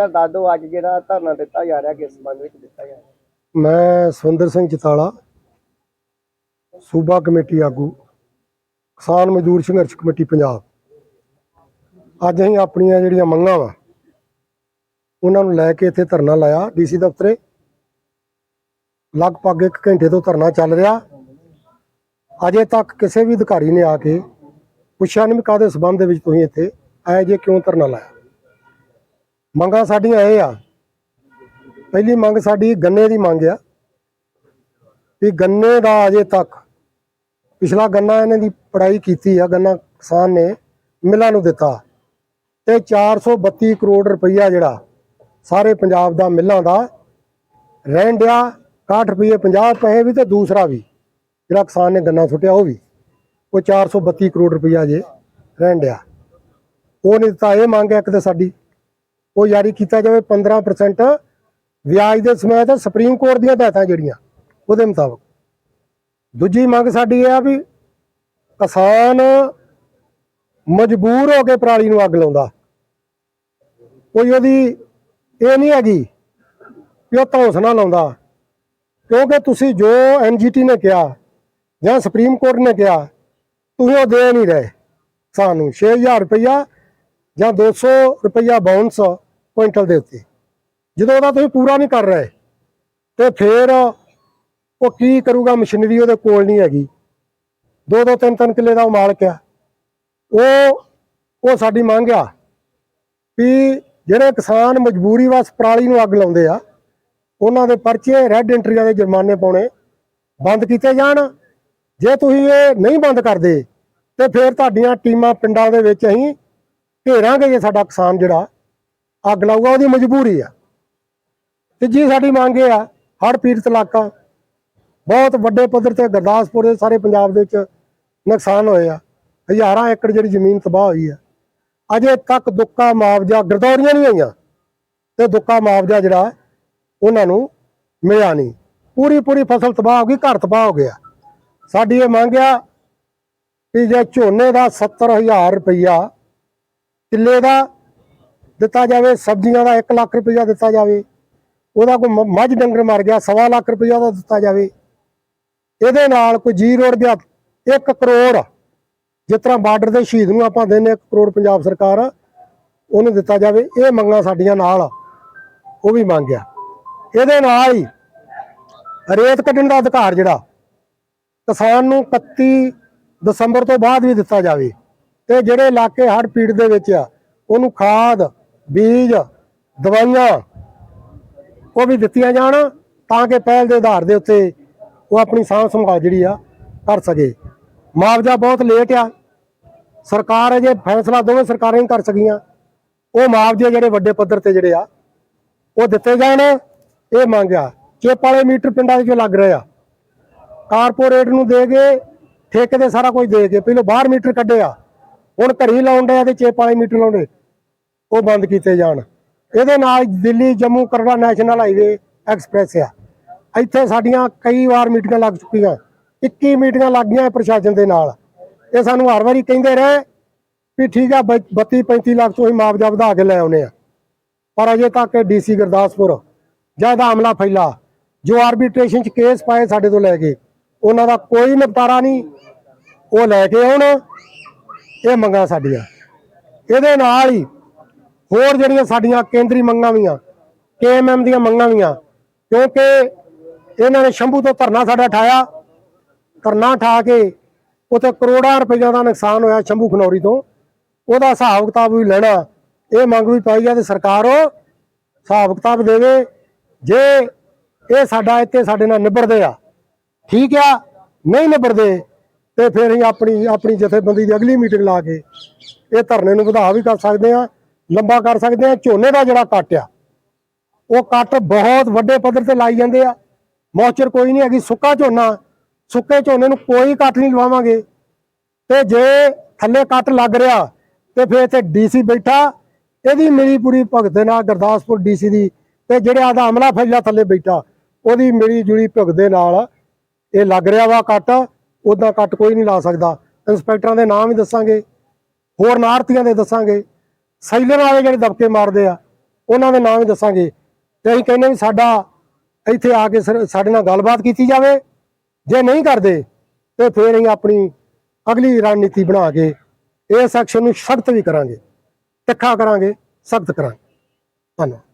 ਗੱਲ ਦੱਸ ਦਿਓ, ਅੱਜ ਜਿਹੜਾ ਧਰਨਾ ਦਿੱਤਾ ਜਾ ਰਿਹਾ, ਕਿਸ ਸੰਬੰਧ ਵਿੱਚ ਦਿੱਤਾ ਜਾ ਰਿਹਾ? ਮੈਂ ਸਵਿੰਦਰ ਸਿੰਘ ਚਿਤਾਲਾ, ਸੂਬਾ ਕਮੇਟੀ ਆਗੂ, ਕਿਸਾਨ ਮਜ਼ਦੂਰ ਸੰਘਰਸ਼ ਕਮੇਟੀ ਪੰਜਾਬ। ਅੱਜ ਅਸੀਂ ਆਪਣੀਆਂ ਜਿਹੜੀਆਂ ਮੰਗਾਂ ਵਾ, ਉਹਨਾਂ ਨੂੰ ਲੈ ਕੇ ਇੱਥੇ ਧਰਨਾ ਲਾਇਆ ਡੀਸੀ ਦਫ਼ਤਰੇ। ਲਗਭਗ 1 ਘੰਟੇ ਤੋਂ ਧਰਨਾ ਚੱਲ ਰਿਹਾ। ਅਜੇ ਤੱਕ ਕਿਸੇ ਵੀ ਅਧਿਕਾਰੀ ਨੇ ਆ ਕੇ ਪੁੱਛਿਆ ਨਹੀਂ ਵੀ ਕਾਹਦੇ ਸਬੰਧ ਦੇ ਵਿੱਚ ਤੁਸੀਂ ਇੱਥੇ ਆਏ ਜੇ ਕਿਉਂ ਧਰਨਾ ਲਾਇਆ? ਮੰਗਾਂ ਸਾਡੀਆਂ ਇਹ ਆ। ਪਹਿਲੀ ਮੰਗ ਸਾਡੀ ਗੰਨੇ ਦੀ ਮੰਗ ਆ ਵੀ ਗੰਨੇ ਦਾ ਅਜੇ ਤੱਕ ਪਿਛਲਾ ਗੰਨਾ ਇਹਨਾਂ ਦੀ ਪੜਾਈ ਕੀਤੀ ਆ, ਗੰਨਾ ਕਿਸਾਨ ਨੇ ਮਿਲਾਂ ਨੂੰ ਦਿੱਤਾ। ਤੇ 432 ਕਰੋੜ ਰੁਪਈਆ ਜਿਹੜਾ ਸਾਰੇ ਪੰਜਾਬ ਦਾ ਮਿਲਾਂ ਦਾ ਰਹਿਣ ਡਿਆ 60 ਰੁਪਏ 50 ਪੈਸੇ ਵੀ ਤੇ ਦੂਸਰਾ ਵੀ ਜਿਹੜਾ ਕਿਸਾਨ ਨੇ ਗੰਨਾ ਸੁੱਟਿਆ ਉਹ ਵੀ, ਉਹ 432 ਕਰੋੜ ਰੁਪਈਆ ਜੇ ਰਹਿਣ ਡਿਆ। ਉਹ ਨਹੀਂ ਦਿੱਤਾ, ਇਹ ਮੰਗ ਹੈ ਇੱਕ ਤੇ ਸਾਡੀ। ਉਹ ਜਾਰੀ ਕੀਤਾ ਜਾਵੇ 15% ਵਿਆਜ ਦੇ ਸਮੇਤ ਸੁਪਰੀਮ ਕੋਰਟ ਦੀਆਂ ਹਦਾਇਤਾਂ ਜਿਹੜੀਆਂ, ਉਹਦੇ ਮੁਤਾਬਕ। ਦੂਜੀ ਮੰਗ ਸਾਡੀ ਇਹ ਆ ਵੀ ਕਿਸਾਨ ਮਜਬੂਰ ਹੋ ਕੇ ਪਰਾਲੀ ਨੂੰ ਅੱਗ ਲਾਉਂਦਾ। ਕੋਈ ਉਹਦੀ ਇਹ ਨਹੀਂ ਹੈਗੀ ਕਿ ਉਹ ਧੌਂਸ ਨਾ ਲਾਉਂਦਾ। ਕਿਉਂਕਿ ਤੁਸੀਂ ਜੋ ਐਨਜੀਟੀ ਨੇ ਕਿਹਾ ਜਾਂ ਸੁਪਰੀਮ ਕੋਰਟ ਨੇ ਕਿਹਾ, ਤੁਸੀਂ ਉਹ ਦੇ ਨਹੀਂ ਰਹੇ। ਸਾਨੂੰ 6000 ਰੁਪਇਆ ਜਾਂ 200 ਰੁਪਇਆ ਬਾਉਂਸ ਕੁਇੰਟਲ ਦੇ ਉੱਤੇ। ਜਦੋਂ ਉਹਦਾ ਤੁਸੀਂ ਪੂਰਾ ਨਹੀਂ ਕਰ ਰਹੇ, ਤੇ ਫਿਰ ਉਹ ਕੀ ਕਰੂਗਾ ਮਸ਼ੀਨਰੀ ਉਹਦੇ ਕੋਲ ਨਹੀਂ ਹੈਗੀ। ਦੋ ਦੋ ਤਿੰਨ ਤਿੰਨ ਕਿੱਲੇ ਦਾ ਉਹ ਮਾਲਕ ਆ ਉਹ ਉਹ ਸਾਡੀ ਮੰਗ ਆ ਵੀ ਜਿਹੜੇ ਕਿਸਾਨ ਮਜਬੂਰੀ ਵਸ ਪਰਾਲੀ ਨੂੰ ਅੱਗ ਲਾਉਂਦੇ ਆ, ਉਹਨਾਂ ਦੇ ਪਰਚੇ ਰੈੱਡ ਐਂਟਰੀਆਂ ਦੇ ਜੁਰਮਾਨੇ ਪਾਉਣੇ ਬੰਦ ਕੀਤੇ ਜਾਣ। ਜੇ ਤੁਸੀਂ ਇਹ ਨਹੀਂ ਬੰਦ ਕਰਦੇ, ਤੇ ਫਿਰ ਤੁਹਾਡੀਆਂ ਟੀਮਾਂ ਪਿੰਡਾਂ ਦੇ ਵਿੱਚ ਅਸੀਂ ਘੇਰਾਂਗੇ ਜੇ ਸਾਡਾ ਕਿਸਾਨ ਜਿਹੜਾ, ਅੱਗ ਲਾਊਗਾ, ਉਹਦੀ ਮਜਬੂਰੀ ਆ। ਤੇ ਜੀ ਸਾਡੀ ਮੰਗ ਇਹ ਆ, ਹੜ੍ਹ ਪੀੜਤ ਇਲਾਕਾ, ਬਹੁਤ ਵੱਡੇ ਪੱਧਰ ਤੇ ਗੁਰਦਾਸਪੁਰ ਦੇ ਸਾਰੇ ਪੰਜਾਬ ਦੇ ਵਿੱਚ ਨੁਕਸਾਨ ਹੋਇਆ ਹਜ਼ਾਰਾਂ ਏਕੜ ਜਿਹੜੀ ਜ਼ਮੀਨ ਤਬਾਹ ਹੋਈ ਆ। ਅਜੇ ਤੱਕ ਦੁੱਕਾ ਮੁਆਵਜ਼ਾ, ਗਰਦੌਰੀਆਂ ਨਹੀਂ ਹੋਈਆਂ। ਤੇ ਦੁੱਕਾ ਮੁਆਵਜ਼ਾ ਜਿਹੜਾ, ਉਹਨਾਂ ਨੂੰ ਮਿਲਿਆ ਨਹੀਂ। ਪੂਰੀ ਪੂਰੀ ਫਸਲ ਤਬਾਹ ਹੋ ਗਈ, ਘਰ ਤਬਾਹ ਹੋ ਗਿਆ। ਸਾਡੀ ਇਹ ਮੰਗ ਆ ਕਿ ਜੇ ਝੋਨੇ ਦਾ 70000 ਰੁਪਈਆ ਕਿੱਲੇ ਦਾ ਦਿੱਤਾ ਜਾਵੇ, ਸਬਜ਼ੀਆਂ ਦਾ 1 ਲੱਖ ਰੁਪਈਆ ਦਿੱਤਾ ਜਾਵੇ, ਉਹਦਾ ਕੋਈ ਮੱਝ ਡੰਗਰ ਮਰ ਗਿਆ, ਸਵਾ ਲੱਖ ਰੁਪਈਆ ਦਾ ਦਿੱਤਾ ਜਾਵੇ। ਇਹਦੇ ਨਾਲ ਕੋਈ ਜੀ ਰੋਡ ਦਾ 1 ਕਰੋੜ, ਜਿਸ ਤਰ੍ਹਾਂ ਬਾਰਡਰ ਦੇ ਸ਼ਹੀਦ ਨੂੰ ਆਪਾਂ ਦਿੰਦੇ 1 ਕਰੋੜ ਪੰਜਾਬ ਸਰਕਾਰ, ਉਹਨੂੰ ਦਿੱਤਾ ਜਾਵੇ, ਇਹ ਮੰਗਾਂ ਸਾਡੀਆਂ ਨਾਲ, ਉਹ ਵੀ ਮੰਗਿਆ ਇਹਦੇ ਨਾਲ ਹੀ ਰੇਤ ਕੱਢਣ ਦਾ ਅਧਿਕਾਰ ਜਿਹੜਾ, ਕਿਸਾਨ ਨੂੰ 31 ਦਸੰਬਰ ਤੋਂ ਬਾਅਦ ਵੀ ਦਿੱਤਾ ਜਾਵੇ। ਤੇ ਜਿਹੜੇ ਇਲਾਕੇ ਹੜ੍ਹ ਪੀੜ ਦੇ ਵਿੱਚ ਆ, ਉਹਨੂੰ ਖਾਦ, ਬੀਜ, ਦਵਾਈਆਂ, ਉਹ ਵੀ ਦਿੱਤੀਆਂ ਜਾਣ ਤਾਂ ਕਿ ਪਹਿਲ ਦੇ ਆਧਾਰ ਦੇ ਉੱਤੇ ਉਹ ਆਪਣੀ ਸਾਂਭ ਸੰਭਾਲ ਜਿਹੜੀ ਆ ਕਰ ਸਕੇ। ਮੁਆਵਜ਼ਾ ਬਹੁਤ ਲੇਟ ਆ। ਸਰਕਾਰ ਅਜੇ ਫੈਸਲਾ ਦੋਵੇਂ ਸਰਕਾਰਾਂ ਹੀ ਕਰ ਸਕੀਆਂ। ਉਹ ਮੁਆਵਜ਼ੇ ਜਿਹੜੇ ਵੱਡੇ ਪੱਧਰ ਤੇ ਜਿਹੜੇ ਆ, ਉਹ ਦਿੱਤੇ ਜਾਣ। ਇਹ ਮੰਗਿਆ ਚਿੱਪ ਵਾਲੇ ਮੀਟਰ ਪਿੰਡਾਂ ਦੇ ਵਿੱਚ ਲੱਗ ਰਹੇ ਆ। ਕਾਰਪੋਰੇਟ ਨੂੰ ਦੇ ਕੇ, ਠੇਕੇ ਤੇ ਸਾਰਾ ਕੁਝ ਦੇ ਕੇ, ਪਹਿਲਾਂ ਬਾਹਰ ਮੀਟਰ ਕੱਢੇ ਆ। ਹੁਣ ਘਰੀ ਲਾਉਣ ਡਿਆ ਤੇ ਚਿੱਪ ਵਾਲੇ ਮੀਟਰ ਲਾਉਂਦੇ। ਉਹ ਬੰਦ ਕੀਤੇ ਜਾਣ। ਇਹਦੇ ਨਾਲ Delhi, Jammu Katra national highway express ਆ। ਇੱਥੇ ਸਾਡੀਆਂ ਕਈ ਵਾਰ ਮੀਟਿੰਗਾਂ ਲੱਗ ਚੁੱਕੀਆਂ। 21 ਮੀਟਿੰਗਾਂ ਲੱਗ ਪ੍ਰਸ਼ਾਸਨ ਦੇ ਨਾਲ। ਇਹ ਸਾਨੂੰ ਹਰ ਵਾਰੀ ਕਹਿੰਦੇ ਰਹੇ ਵੀ ਠੀਕ ਆ 32 35 ਲੱਖ ਤੋਂ ਹੀ ਮੁਆਵਜ਼ਾ ਵਧਾ ਕੇ ਲੈ ਆਉਨੇ ਆ। ਪਰ ਅਜੇ ਤੱਕ ਡੀਸੀ ਗੁਰਦਾਸਪੁਰ ਜਾਂ ਇਹਦਾ ਹਮਲਾ ਫੈਲਾ, ਜੋ ਆਰਬਿਟ੍ਰੇਸ਼ਨ ਚ ਕੇਸ ਪਾਏ ਸਾਡੇ ਤੋਂ ਲੈ ਕੇ, ਉਹਨਾਂ ਦਾ ਕੋਈ ਨਿਪਟਾਰਾ ਨਹੀਂ। ਉਹ ਲੈ ਕੇ ਆਉਣ ਇਹ ਮੰਗਾਂ ਸਾਡੀਆਂ। ਇਹਦੇ ਨਾਲ ਹੀ ਹੋਰ ਜਿਹੜੀਆਂ ਸਾਡੀਆਂ ਕੇਂਦਰੀ ਮੰਗਾਂ ਵੀਆਂ ਕੇਐਮਐਮ ਦੀਆਂ ਮੰਗਾਂ ਵੀਆਂ ਕਿਉਂਕਿ ਇਹਨਾਂ ਨੇ ਸ਼ੰਭੂ ਤੋਂ ਧਰਨਾ ਸਾਡਾ ਠਾਇਆ, ਧਰਨਾ ਠਾ ਕੇ ਉਤੇ ਕਰੋੜਾਂ ਰੁਪਈਆ ਦਾ ਨੁਕਸਾਨ ਹੋਇਆ ਸ਼ੰਭੂ ਖਨੌਰੀ ਤੋਂ। ਉਹਦਾ ਹਿਸਾਬ ਕਿਤਾਬ ਵੀ ਲੈਣਾ, ਇਹ ਮੰਗ ਵੀ ਪਾਈ ਆ ਤੇ ਸਰਕਾਰ ਉਹ ਹਿਸਾਬ ਕਿਤਾਬ ਦੇਵੇ, ਜੇ ਇਹ ਸਾਡਾ ਇੱਥੇ ਸਾਡੇ ਨਾਲ ਨਿਬੜਦੇ ਆ, ਠੀਕ ਆ, ਨਹੀਂ ਨਿਬੜਦੇ ਤੇ ਫਿਰ ਅਸੀਂ ਆਪਣੀ ਆਪਣੀ ਜਥੇਬੰਦੀ ਦੀ ਅਗਲੀ ਮੀਟਿੰਗ ਲਾ ਕੇ ਇਹ ਧਰਨੇ ਨੂੰ ਵਧਾ ਵੀ ਕਰ ਸਕਦੇ ਆ ਲੰਬਾ ਕਰ ਸਕਦੇ ਆ ਝੋਨੇ ਦਾ ਜਿਹੜਾ ਕੱਟ ਆ, ਉਹ ਕੱਟ ਬਹੁਤ ਵੱਡੇ ਪੱਧਰ ਤੇ ਲਾਈ ਜਾਂਦੇ ਆ। ਮੌਚਰ ਕੋਈ ਨਹੀਂ ਹੈਗੀ, ਸੁੱਕਾ ਝੋਨਾ, ਸੁੱਕੇ ਝੋਨੇ ਨੂੰ ਕੋਈ ਕੱਟ ਨਹੀਂ ਲਵਾਵਾਂਗੇ। ਤੇ ਜੇ ਥੱਲੇ ਕੱਟ ਲੱਗ ਰਿਹਾ, ਤੇ ਫਿਰ ਇੱਥੇ ਡੀਸੀ ਬੈਠਾ, ਇਹਦੀ ਮੇਰੀ ਪੂਰੀ ਭਗਤ ਦੇ ਨਾਲ, ਗੁਰਦਾਸਪੁਰ ਡੀਸੀ ਦੀ, ਤੇ ਜਿਹੜੇ ਆਦਾ ਅਮਲਾ ਫੈਲਾ ਥੱਲੇ ਬੈਠਾ, ਉਹਦੀ ਮੇਰੀ ਜੁੜੀ ਭਗਤ ਦੇ ਨਾਲ, ਇਹ ਲੱਗ ਰਿਹਾ ਵਾ ਕੱਟ। ਉਦਾਂ ਕੱਟ ਕੋਈ ਨਹੀਂ ਲਾ ਸਕਦਾ। ਇੰਸਪੈਕਟਰਾਂ ਦੇ ਨਾਮ ਵੀ ਦੱਸਾਂਗੇ, ਹੋਰ ਨਾਰਤੀਆਂ ਦੇ ਦੱਸਾਂਗੇ। ਸੈਲਰ ਵਾਲੇ ਜਿਹੜੇ ਦਬਕੇ ਮਾਰਦੇ ਆ, ਉਹਨਾਂ ਦੇ ਨਾਮ ਵੀ ਦੱਸਾਂਗੇ। ਤੇ ਅਸੀਂ ਕਹਿੰਦੇ ਵੀ ਸਾਡਾ ਇੱਥੇ ਆ ਕੇ ਸਰ- ਸਾਡੇ ਨਾਲ ਗੱਲਬਾਤ ਕੀਤੀ ਜਾਵੇ। ਜੇ ਨਹੀਂ ਕਰਦੇ, ਤੇ ਫਿਰ ਅਸੀਂ ਆਪਣੀ ਅਗਲੀ ਰਣਨੀਤੀ ਬਣਾ ਕੇ ਇਸ ਐਕਸ਼ਨ ਨੂੰ ਸਖਤ ਵੀ ਕਰਾਂਗੇ। ਤਿੱਖਾ ਕਰਾਂਗੇ, ਸਖਤ ਕਰਾਂਗੇ। ਧੰਨਵਾਦ।